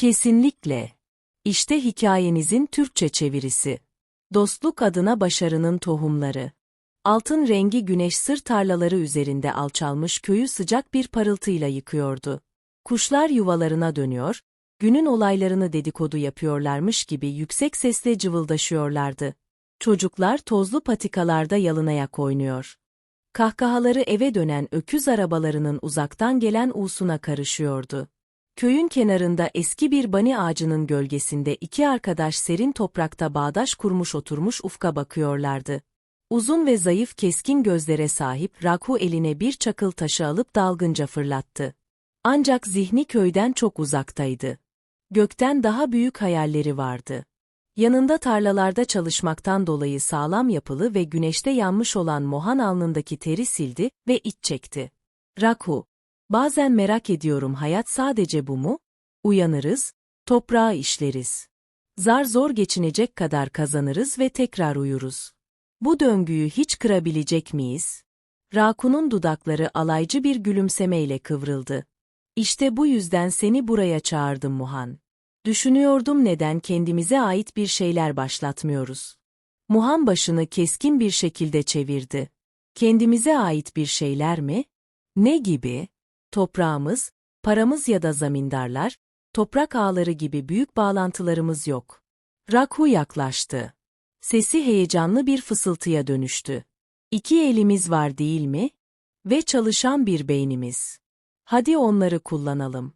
Kesinlikle. İşte hikayenizin Türkçe çevirisi. Dostluk adına başarının tohumları. Altın rengi güneş sır tarlaları üzerinde alçalmış köyü sıcak bir parıltıyla yıkıyordu. Kuşlar yuvalarına dönüyor, günün olaylarını dedikodu yapıyorlarmış gibi yüksek sesle cıvıldaşıyorlardı. Çocuklar tozlu patikalarda yalınayak oynuyor. Kahkahaları eve dönen öküz arabalarının uzaktan gelen uğsuna karışıyordu. Köyün kenarında eski bir bani ağacının gölgesinde iki arkadaş serin toprakta bağdaş kurmuş oturmuş ufka bakıyorlardı. Uzun ve zayıf keskin gözlere sahip Rakhu eline bir çakıl taşı alıp dalgınca fırlattı. Ancak zihni köyden çok uzaktaydı. Gökten daha büyük hayalleri vardı. Yanında tarlalarda çalışmaktan dolayı sağlam yapılı ve güneşte yanmış olan Mohan alnındaki teri sildi ve iç çekti. Rakhu, bazen merak ediyorum hayat sadece bu mu? Uyanırız, toprağı işleriz. Zar zor geçinecek kadar kazanırız ve tekrar uyuruz. Bu döngüyü hiç kırabilecek miyiz? Raku'nun dudakları alaycı bir gülümsemeyle kıvrıldı. İşte bu yüzden seni buraya çağırdım Muhan. Düşünüyordum neden kendimize ait bir şeyler başlatmıyoruz. Muhan başını keskin bir şekilde çevirdi. Kendimize ait bir şeyler mi? Ne gibi? Toprağımız, paramız ya da zamindarlar, toprak ağları gibi büyük bağlantılarımız yok. Rakhu yaklaştı. Sesi heyecanlı bir fısıltıya dönüştü. İki elimiz var değil mi? Ve çalışan bir beynimiz. Hadi onları kullanalım.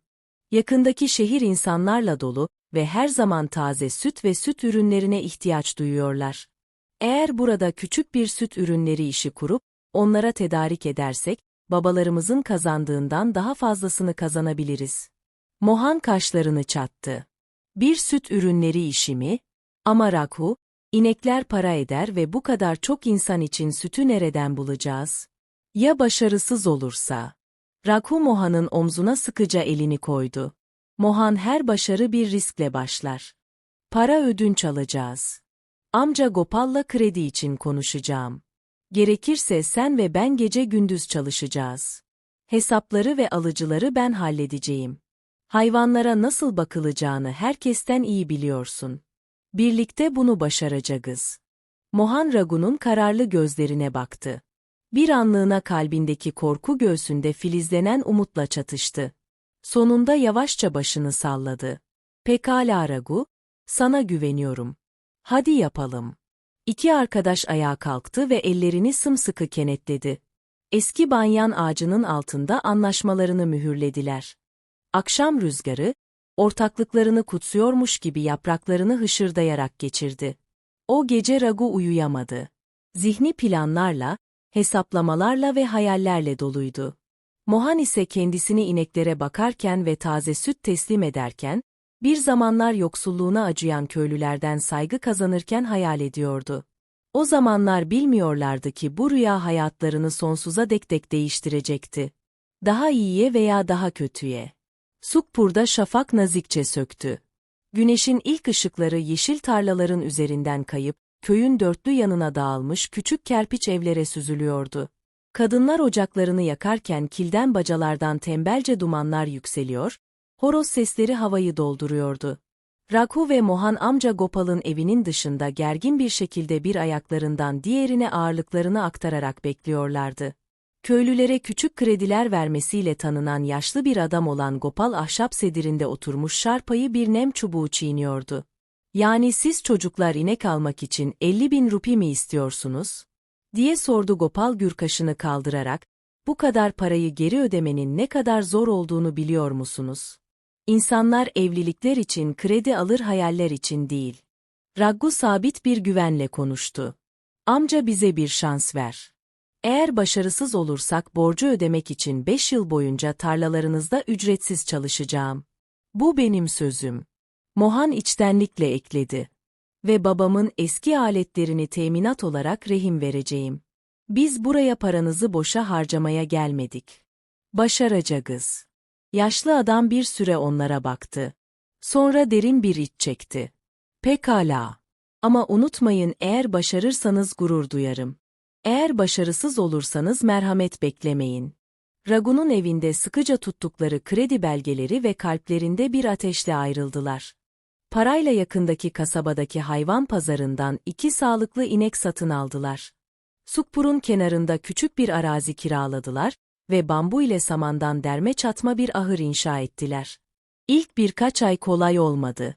Yakındaki şehir insanlarla dolu ve her zaman taze süt ve süt ürünlerine ihtiyaç duyuyorlar. Eğer burada küçük bir süt ürünleri işi kurup, onlara tedarik edersek, babalarımızın kazandığından daha fazlasını kazanabiliriz. Mohan kaşlarını çattı. Bir süt ürünleri işi mi? Ama Rakhu, inekler para eder ve bu kadar çok insan için sütü nereden bulacağız? Ya başarısız olursa? Rakhu Mohan'ın omzuna sıkıca elini koydu. Mohan her başarı bir riskle başlar. Para ödünç alacağız. Amca Gopal'la kredi için konuşacağım. Gerekirse sen ve ben gece gündüz çalışacağız. Hesapları ve alıcıları ben halledeceğim. Hayvanlara nasıl bakılacağını herkesten iyi biliyorsun. Birlikte bunu başaracağız. Mohan Ragu'nun kararlı gözlerine baktı. Bir anlığına kalbindeki korku göğsünde filizlenen umutla çatıştı. Sonunda yavaşça başını salladı. Pekala Ragu, sana güveniyorum. Hadi yapalım. İki arkadaş ayağa kalktı ve ellerini sımsıkı kenetledi. Eski banyan ağacının altında anlaşmalarını mühürlediler. Akşam rüzgarı, ortaklıklarını kutsuyormuş gibi yapraklarını hışırdayarak geçirdi. O gece Ragu uyuyamadı. Zihni planlarla, hesaplamalarla ve hayallerle doluydu. Mohan ise kendisini ineklere bakarken ve taze süt teslim ederken, bir zamanlar yoksulluğuna acıyan köylülerden saygı kazanırken hayal ediyordu. O zamanlar bilmiyorlardı ki bu rüya hayatlarını sonsuza dek dek değiştirecekti. Daha iyiye veya daha kötüye. Sukpur'da şafak nazikçe söktü. Güneşin ilk ışıkları yeşil tarlaların üzerinden kayıp, köyün dörtlü yanına dağılmış küçük kerpiç evlere süzülüyordu. Kadınlar ocaklarını yakarken kilden bacalardan tembelce dumanlar yükseliyor, horoz sesleri havayı dolduruyordu. Rakhu ve Mohan amca Gopal'ın evinin dışında gergin bir şekilde bir ayaklarından diğerine ağırlıklarını aktararak bekliyorlardı. Köylülere küçük krediler vermesiyle tanınan yaşlı bir adam olan Gopal ahşap sedirinde oturmuş şarpayı bir nem çubuğu çiğniyordu. Yani siz çocuklar inek almak için 50 bin rupi mi istiyorsunuz? diye sordu Gopal gürkaşını kaldırarak, bu kadar parayı geri ödemenin ne kadar zor olduğunu biliyor musunuz? İnsanlar evlilikler için kredi alır hayaller için değil. Raggu sabit bir güvenle konuştu. Amca bize bir şans ver. Eğer başarısız olursak borcu ödemek için 5 yıl boyunca tarlalarınızda ücretsiz çalışacağım. Bu benim sözüm. Mohan içtenlikle ekledi. Ve babamın eski aletlerini teminat olarak rehin vereceğim. Biz buraya paranızı boşa harcamaya gelmedik. Başaracağız. Yaşlı adam bir süre onlara baktı. Sonra derin bir iç çekti. Pekala. Ama unutmayın eğer başarırsanız gurur duyarım. Eğer başarısız olursanız merhamet beklemeyin. Ragu'nun evinde sıkıca tuttukları kredi belgeleri ve kalplerinde bir ateşle ayrıldılar. Parayla yakındaki kasabadaki hayvan pazarından iki sağlıklı inek satın aldılar. Sukpur'un kenarında küçük bir arazi kiraladılar ve bambu ile samandan derme çatma bir ahır inşa ettiler. İlk birkaç ay kolay olmadı.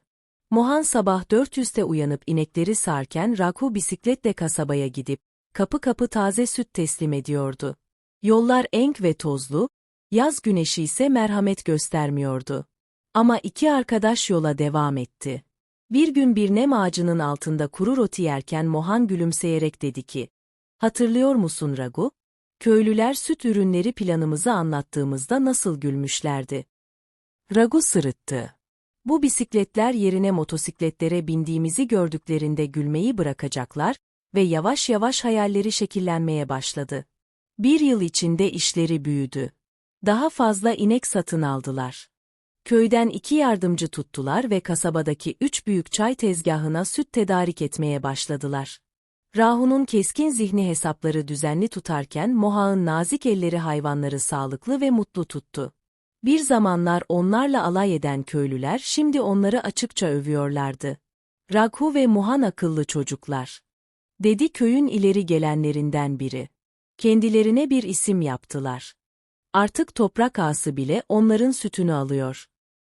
Mohan sabah 400'te uyanıp inekleri sağarken Raku bisikletle kasabaya gidip, kapı kapı taze süt teslim ediyordu. Yollar enk ve tozlu, yaz güneşi ise merhamet göstermiyordu. Ama iki arkadaş yola devam etti. Bir gün bir nem ağacının altında kuru roti yerken Mohan gülümseyerek dedi ki, Hatırlıyor musun Ragu? Köylüler süt ürünleri planımızı anlattığımızda nasıl gülmüşlerdi. Ragu sırıttı. Bu bisikletler yerine motosikletlere bindiğimizi gördüklerinde gülmeyi bırakacaklar ve yavaş yavaş hayalleri şekillenmeye başladı. Bir yıl içinde işleri büyüdü. Daha fazla inek satın aldılar. Köyden iki yardımcı tuttular ve kasabadaki üç büyük çay tezgahına süt tedarik etmeye başladılar. Rahu'nun keskin zihni hesapları düzenli tutarken Moha'nın nazik elleri hayvanları sağlıklı ve mutlu tuttu. Bir zamanlar onlarla alay eden köylüler şimdi onları açıkça övüyorlardı. Raghu ve Muhan akıllı çocuklar. Dedi köyün ileri gelenlerinden biri. Kendilerine bir isim yaptılar. Artık toprak ağası bile onların sütünü alıyor.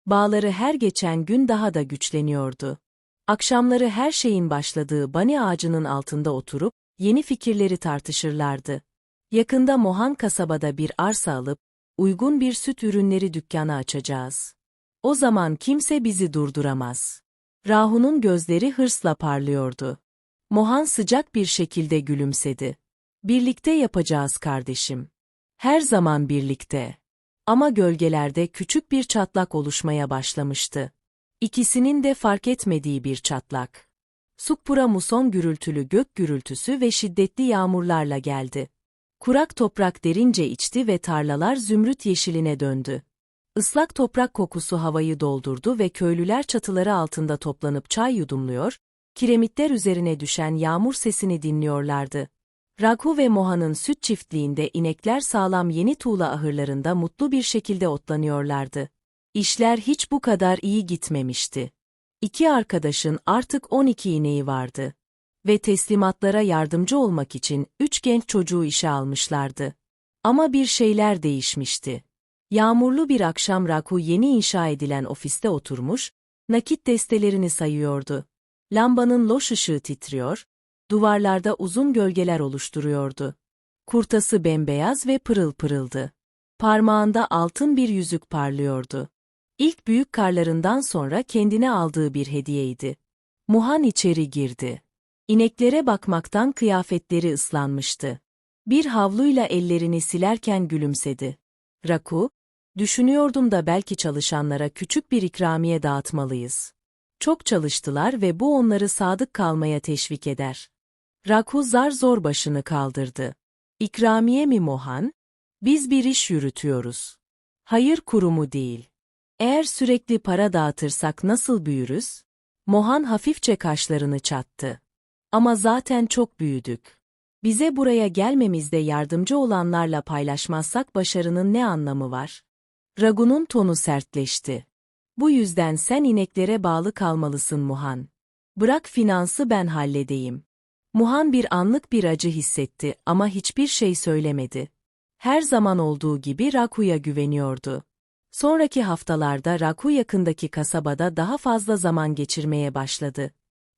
Bağları her geçen gün daha da güçleniyordu. Akşamları her şeyin başladığı bani ağacının altında oturup, yeni fikirleri tartışırlardı. Yakında Mohan kasabada bir arsa alıp, uygun bir süt ürünleri dükkanı açacağız. O zaman kimse bizi durduramaz. Rahu'nun gözleri hırsla parlıyordu. Mohan sıcak bir şekilde gülümsedi. Birlikte yapacağız kardeşim. Her zaman birlikte. Ama gölgelerde küçük bir çatlak oluşmaya başlamıştı. İkisinin de fark etmediği bir çatlak. Sukpura muson gürültülü gök gürültüsü ve şiddetli yağmurlarla geldi. Kurak toprak derince içti ve tarlalar zümrüt yeşiline döndü. Islak toprak kokusu havayı doldurdu ve köylüler çatıları altında toplanıp çay yudumluyor, kiremitler üzerine düşen yağmur sesini dinliyorlardı. Raghu ve Moha'nın süt çiftliğinde inekler sağlam yeni tuğla ahırlarında mutlu bir şekilde otlanıyorlardı. İşler hiç bu kadar iyi gitmemişti. İki arkadaşın artık 12 ineği vardı. Ve teslimatlara yardımcı olmak için üç genç çocuğu işe almışlardı. Ama bir şeyler değişmişti. Yağmurlu bir akşam Raku yeni inşa edilen ofiste oturmuş, nakit destelerini sayıyordu. Lambanın loş ışığı titriyor, duvarlarda uzun gölgeler oluşturuyordu. Kurtası bembeyaz ve pırıl pırıldı. Parmağında altın bir yüzük parlıyordu. İlk büyük karlarından sonra kendine aldığı bir hediyeydi. Muhan içeri girdi. İneklere bakmaktan kıyafetleri ıslanmıştı. Bir havluyla ellerini silerken gülümsedi. Raku, düşünüyordum da belki çalışanlara küçük bir ikramiye dağıtmalıyız. Çok çalıştılar ve bu onları sadık kalmaya teşvik eder. Raku zar zor başını kaldırdı. İkramiye mi Mohan? Biz bir iş yürütüyoruz. Hayır kurumu değil. Eğer sürekli para dağıtırsak nasıl büyürüz? Mohan hafifçe kaşlarını çattı. Ama zaten çok büyüdük. Bize buraya gelmemizde yardımcı olanlarla paylaşmazsak başarının ne anlamı var? Ragu'nun tonu sertleşti. Bu yüzden sen ineklere bağlı kalmalısın Muhan. Bırak finansı ben halledeyim. Muhan bir anlık bir acı hissetti ama hiçbir şey söylemedi. Her zaman olduğu gibi Raku'ya güveniyordu. Sonraki haftalarda Raku yakındaki kasabada daha fazla zaman geçirmeye başladı.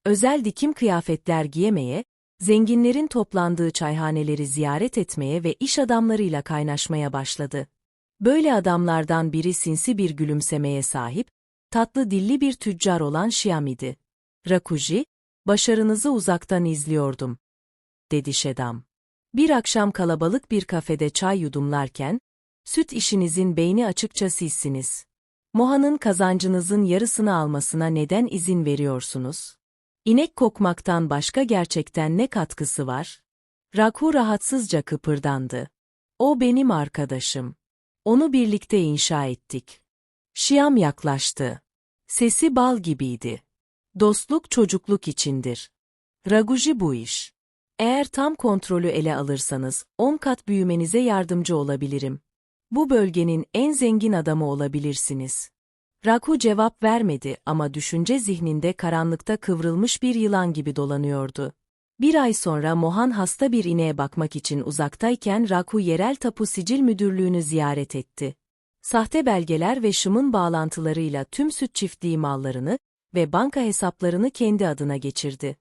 Özel dikim kıyafetler giyemeye, zenginlerin toplandığı çayhaneleri ziyaret etmeye ve iş adamlarıyla kaynaşmaya başladı. Böyle adamlardan biri sinsi bir gülümsemeye sahip, tatlı dilli bir tüccar olan Şiam idi. Rakuji, başarınızı uzaktan izliyordum, dedi Şedam. Bir akşam kalabalık bir kafede çay yudumlarken, süt işinizin beyni açıkça sizsiniz. Moha'nın kazancınızın yarısını almasına neden izin veriyorsunuz? İnek kokmaktan başka gerçekten ne katkısı var? Rakhu rahatsızca kıpırdandı. O benim arkadaşım. Onu birlikte inşa ettik. Şiam yaklaştı. Sesi bal gibiydi. Dostluk çocukluk içindir. Raguji bu iş. Eğer tam kontrolü ele alırsanız, on kat büyümenize yardımcı olabilirim. Bu bölgenin en zengin adamı olabilirsiniz. Raku cevap vermedi ama düşünce zihninde karanlıkta kıvrılmış bir yılan gibi dolanıyordu. Bir ay sonra Mohan hasta bir ineğe bakmak için uzaktayken Raku yerel tapu sicil müdürlüğünü ziyaret etti. Sahte belgeler ve şımın bağlantılarıyla tüm süt çiftliği mallarını ve banka hesaplarını kendi adına geçirdi.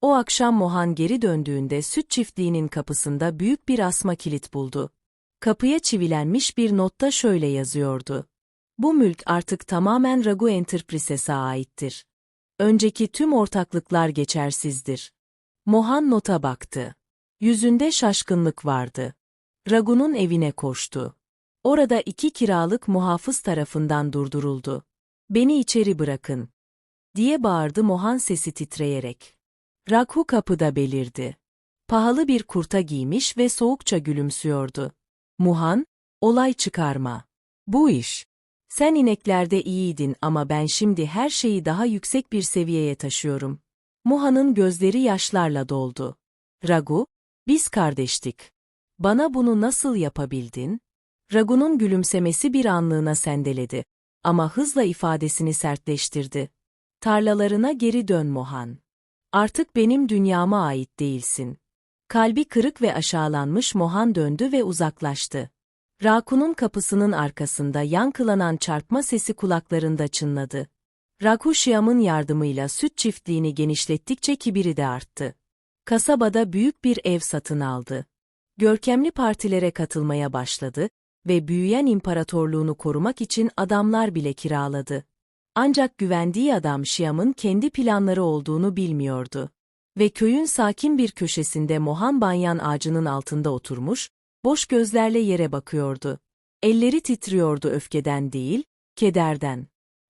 O akşam Mohan geri döndüğünde süt çiftliğinin kapısında büyük bir asma kilit buldu. Kapıya çivilenmiş bir notta şöyle yazıyordu. Bu mülk artık tamamen Ragu Enterprises'e aittir. Önceki tüm ortaklıklar geçersizdir. Mohan nota baktı. Yüzünde şaşkınlık vardı. Ragu'nun evine koştu. Orada iki kiralık muhafız tarafından durduruldu. Beni içeri bırakın. Diye bağırdı Mohan sesi titreyerek. Ragu kapıda belirdi. Pahalı bir kurta giymiş ve soğukça gülümsüyordu. Muhan, olay çıkarma. Bu iş. Sen ineklerde iyiydin ama ben şimdi her şeyi daha yüksek bir seviyeye taşıyorum. Muhan'ın gözleri yaşlarla doldu. Ragu, biz kardeştik. Bana bunu nasıl yapabildin? Ragu'nun gülümsemesi bir anlığına sendeledi. Ama hızla ifadesini sertleştirdi. Tarlalarına geri dön Mohan. Artık benim dünyama ait değilsin. Kalbi kırık ve aşağılanmış Mohan döndü ve uzaklaştı. Raku'nun kapısının arkasında yankılanan çarpma sesi kulaklarında çınladı. Raku Şiam'ın yardımıyla süt çiftliğini genişlettikçe kibiri de arttı. Kasabada büyük bir ev satın aldı. Görkemli partilere katılmaya başladı ve büyüyen imparatorluğunu korumak için adamlar bile kiraladı. Ancak güvendiği adam Şiam'ın kendi planları olduğunu bilmiyordu. Ve köyün sakin bir köşesinde Mohan Banyan ağacının altında oturmuş, boş gözlerle yere bakıyordu. Elleri titriyordu öfkeden değil, kederden.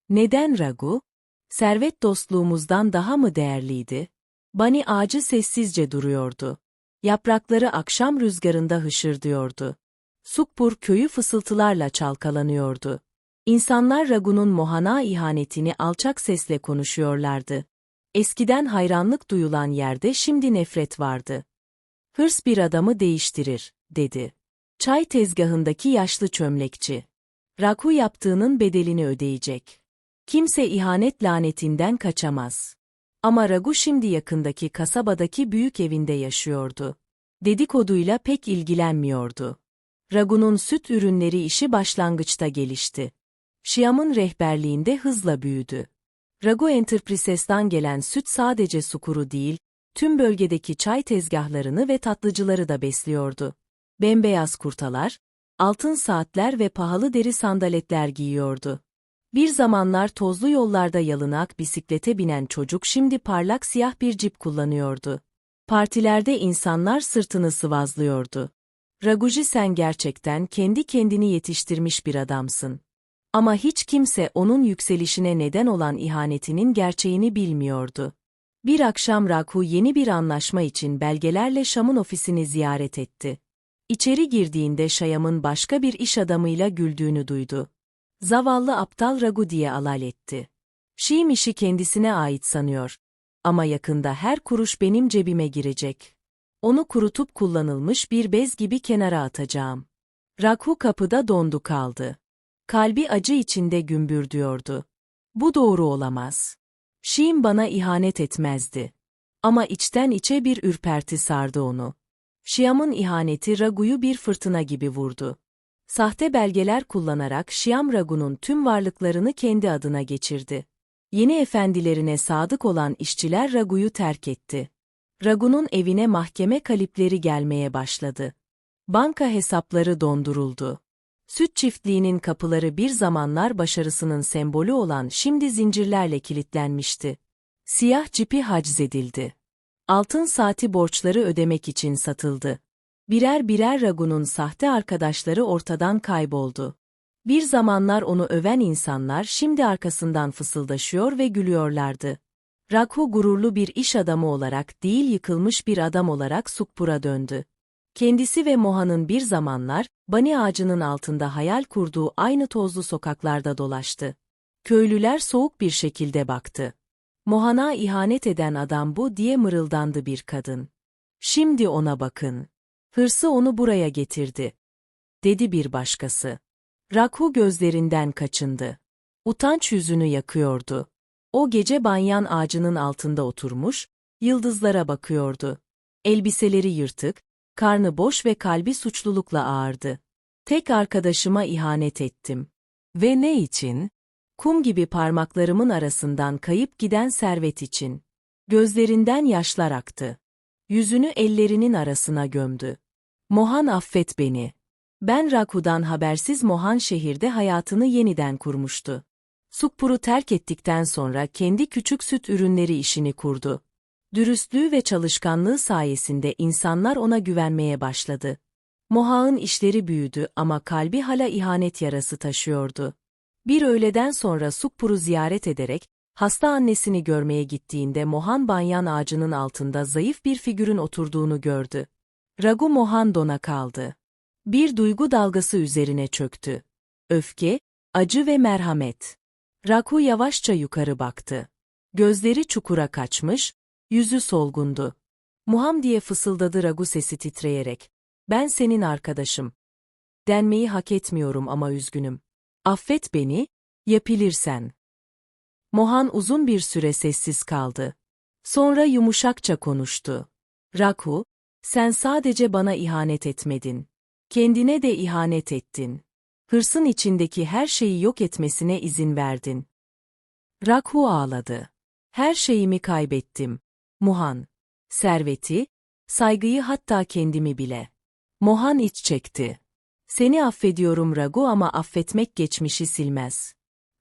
Neden Ragu? Servet dostluğumuzdan daha mı değerliydi? Bani ağacı sessizce duruyordu. Yaprakları akşam rüzgarında hışırdıyordu. Sukpur köyü fısıltılarla çalkalanıyordu. İnsanlar Ragu'nun Mohana ihanetini alçak sesle konuşuyorlardı. Eskiden hayranlık duyulan yerde şimdi nefret vardı. Hırs bir adamı değiştirir, dedi. Çay tezgahındaki yaşlı çömlekçi. Raku yaptığının bedelini ödeyecek. Kimse ihanet lanetinden kaçamaz. Ama Ragu şimdi yakındaki kasabadaki büyük evinde yaşıyordu. Dedikoduyla pek ilgilenmiyordu. Ragu'nun süt ürünleri işi başlangıçta gelişti. Şiam'ın rehberliğinde hızla büyüdü. Ragu Enterprises'tan gelen süt sadece sukuru değil, tüm bölgedeki çay tezgahlarını ve tatlıcıları da besliyordu. Bembeyaz kurtalar, altın saatler ve pahalı deri sandaletler giyiyordu. Bir zamanlar tozlu yollarda yalınak bisiklete binen çocuk şimdi parlak siyah bir cip kullanıyordu. Partilerde insanlar sırtını sıvazlıyordu. Raguji sen gerçekten kendi kendini yetiştirmiş bir adamsın. Ama hiç kimse onun yükselişine neden olan ihanetinin gerçeğini bilmiyordu. Bir akşam Raku yeni bir anlaşma için belgelerle Şam'ın ofisini ziyaret etti. İçeri girdiğinde Şayam'ın başka bir iş adamıyla güldüğünü duydu. Zavallı aptal Ragu diye alal etti. Şiim işi kendisine ait sanıyor. Ama yakında her kuruş benim cebime girecek. Onu kurutup kullanılmış bir bez gibi kenara atacağım. Raku kapıda dondu kaldı. Kalbi acı içinde gümbürdüyordu. Bu doğru olamaz. Şiim bana ihanet etmezdi. Ama içten içe bir ürperti sardı onu. Şiam'ın ihaneti Ragu'yu bir fırtına gibi vurdu. Sahte belgeler kullanarak Şiam Ragu'nun tüm varlıklarını kendi adına geçirdi. Yeni efendilerine sadık olan işçiler Ragu'yu terk etti. Ragu'nun evine mahkeme kalipleri gelmeye başladı. Banka hesapları donduruldu. Süt çiftliğinin kapıları bir zamanlar başarısının sembolü olan şimdi zincirlerle kilitlenmişti. Siyah cipi haczedildi. Altın saati borçları ödemek için satıldı. Birer birer Ragu'nun sahte arkadaşları ortadan kayboldu. Bir zamanlar onu öven insanlar şimdi arkasından fısıldaşıyor ve gülüyorlardı. Ragu gururlu bir iş adamı olarak değil yıkılmış bir adam olarak Sukpur'a döndü. Kendisi ve Moha'nın bir zamanlar, bani ağacının altında hayal kurduğu aynı tozlu sokaklarda dolaştı. Köylüler soğuk bir şekilde baktı. Mohana ihanet eden adam bu diye mırıldandı bir kadın. Şimdi ona bakın. Hırsı onu buraya getirdi. dedi bir başkası. Rakhu gözlerinden kaçındı. Utanç yüzünü yakıyordu. O gece banyan ağacının altında oturmuş, yıldızlara bakıyordu. Elbiseleri yırtık, karnı boş ve kalbi suçlulukla ağırdı. Tek arkadaşıma ihanet ettim. Ve ne için? Kum gibi parmaklarımın arasından kayıp giden servet için. Gözlerinden yaşlar aktı. Yüzünü ellerinin arasına gömdü. Mohan affet beni. Ben Raku'dan habersiz Mohan şehirde hayatını yeniden kurmuştu. Sukpur'u terk ettikten sonra kendi küçük süt ürünleri işini kurdu. Dürüstlüğü ve çalışkanlığı sayesinde insanlar ona güvenmeye başladı. Moha'nın işleri büyüdü ama kalbi hala ihanet yarası taşıyordu. Bir öğleden sonra Sukpur'u ziyaret ederek, hasta annesini görmeye gittiğinde Mohan banyan ağacının altında zayıf bir figürün oturduğunu gördü. Ragu Mohan dona kaldı. Bir duygu dalgası üzerine çöktü. Öfke, acı ve merhamet. Raku yavaşça yukarı baktı. Gözleri çukura kaçmış, yüzü solgundu. Muham diye fısıldadı Ragu sesi titreyerek. Ben senin arkadaşım. Denmeyi hak etmiyorum ama üzgünüm. Affet beni, yapılırsen. Mohan uzun bir süre sessiz kaldı. Sonra yumuşakça konuştu. Raku, sen sadece bana ihanet etmedin. Kendine de ihanet ettin. Hırsın içindeki her şeyi yok etmesine izin verdin. Rakhu ağladı. Her şeyimi kaybettim. Muhan. Serveti, saygıyı hatta kendimi bile. Mohan iç çekti. Seni affediyorum Ragu ama affetmek geçmişi silmez.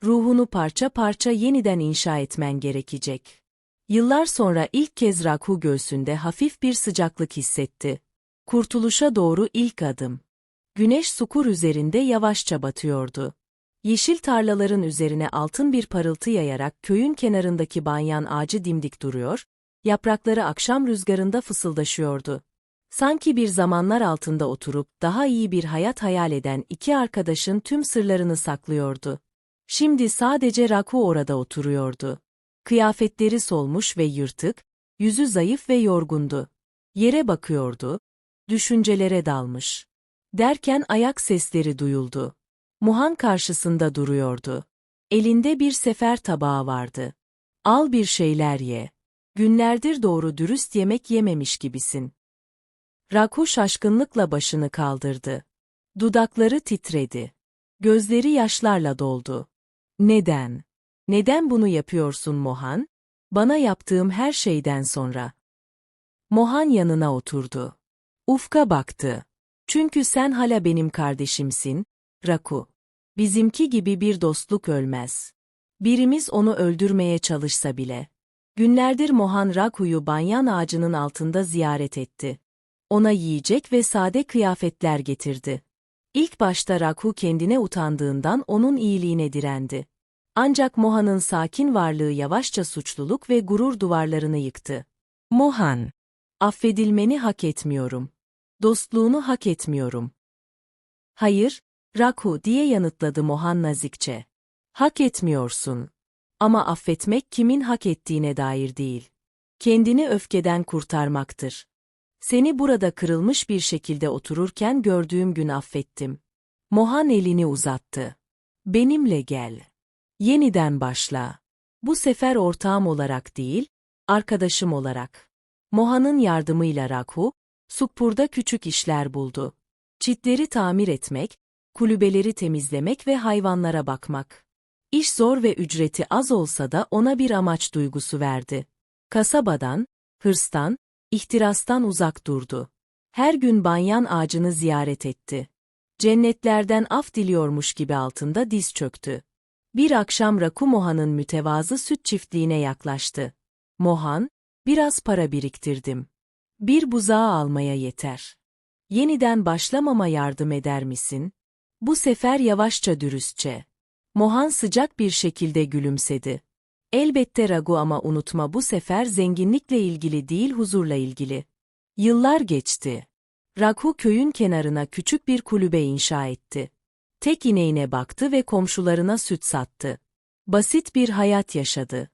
Ruhunu parça parça yeniden inşa etmen gerekecek. Yıllar sonra ilk kez Rakhu göğsünde hafif bir sıcaklık hissetti. Kurtuluşa doğru ilk adım. Güneş sukur üzerinde yavaşça batıyordu. Yeşil tarlaların üzerine altın bir parıltı yayarak köyün kenarındaki banyan ağacı dimdik duruyor, yaprakları akşam rüzgarında fısıldaşıyordu. Sanki bir zamanlar altında oturup daha iyi bir hayat hayal eden iki arkadaşın tüm sırlarını saklıyordu. Şimdi sadece Raku orada oturuyordu. Kıyafetleri solmuş ve yırtık, yüzü zayıf ve yorgundu. Yere bakıyordu, düşüncelere dalmış. Derken ayak sesleri duyuldu. Muhan karşısında duruyordu. Elinde bir sefer tabağı vardı. Al bir şeyler ye. Günlerdir doğru dürüst yemek yememiş gibisin. Raku şaşkınlıkla başını kaldırdı. Dudakları titredi. Gözleri yaşlarla doldu. Neden? Neden bunu yapıyorsun Mohan? Bana yaptığım her şeyden sonra. Mohan yanına oturdu. Ufka baktı. Çünkü sen hala benim kardeşimsin, Raku. Bizimki gibi bir dostluk ölmez. Birimiz onu öldürmeye çalışsa bile. Günlerdir Mohan Raku'yu banyan ağacının altında ziyaret etti. Ona yiyecek ve sade kıyafetler getirdi. İlk başta Raku kendine utandığından onun iyiliğine direndi. Ancak Mohan'ın sakin varlığı yavaşça suçluluk ve gurur duvarlarını yıktı. Mohan, affedilmeni hak etmiyorum. Dostluğunu hak etmiyorum. Hayır, Rakhu diye yanıtladı Mohan nazikçe. Hak etmiyorsun. Ama affetmek kimin hak ettiğine dair değil. Kendini öfkeden kurtarmaktır. Seni burada kırılmış bir şekilde otururken gördüğüm gün affettim. Mohan elini uzattı. Benimle gel. Yeniden başla. Bu sefer ortağım olarak değil, arkadaşım olarak. Mohan'ın yardımıyla Rakhu, Sukpur'da küçük işler buldu. Çitleri tamir etmek, kulübeleri temizlemek ve hayvanlara bakmak. İş zor ve ücreti az olsa da ona bir amaç duygusu verdi. Kasabadan, hırstan, ihtirastan uzak durdu. Her gün banyan ağacını ziyaret etti. Cennetlerden af diliyormuş gibi altında diz çöktü. Bir akşam Raku Moha'nın mütevazı süt çiftliğine yaklaştı. Mohan, biraz para biriktirdim. Bir buzağı almaya yeter. Yeniden başlamama yardım eder misin? Bu sefer yavaşça dürüstçe. Mohan sıcak bir şekilde gülümsedi. Elbette Ragu ama unutma bu sefer zenginlikle ilgili değil huzurla ilgili. Yıllar geçti. Ragu köyün kenarına küçük bir kulübe inşa etti. Tek ineğine baktı ve komşularına süt sattı. Basit bir hayat yaşadı.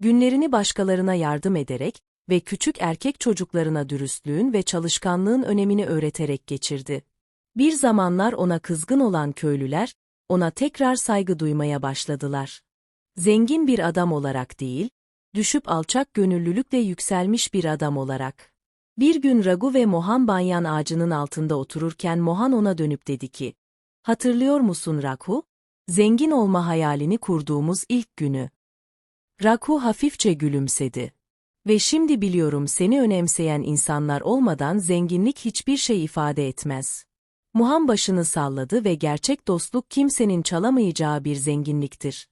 Günlerini başkalarına yardım ederek, ve küçük erkek çocuklarına dürüstlüğün ve çalışkanlığın önemini öğreterek geçirdi. Bir zamanlar ona kızgın olan köylüler, ona tekrar saygı duymaya başladılar. Zengin bir adam olarak değil, düşüp alçak gönüllülükle yükselmiş bir adam olarak. Bir gün Ragu ve Mohan banyan ağacının altında otururken Mohan ona dönüp dedi ki, Hatırlıyor musun Raghu? Zengin olma hayalini kurduğumuz ilk günü. Raghu hafifçe gülümsedi. Ve şimdi biliyorum seni önemseyen insanlar olmadan zenginlik hiçbir şey ifade etmez. Muhan başını salladı ve gerçek dostluk kimsenin çalamayacağı bir zenginliktir.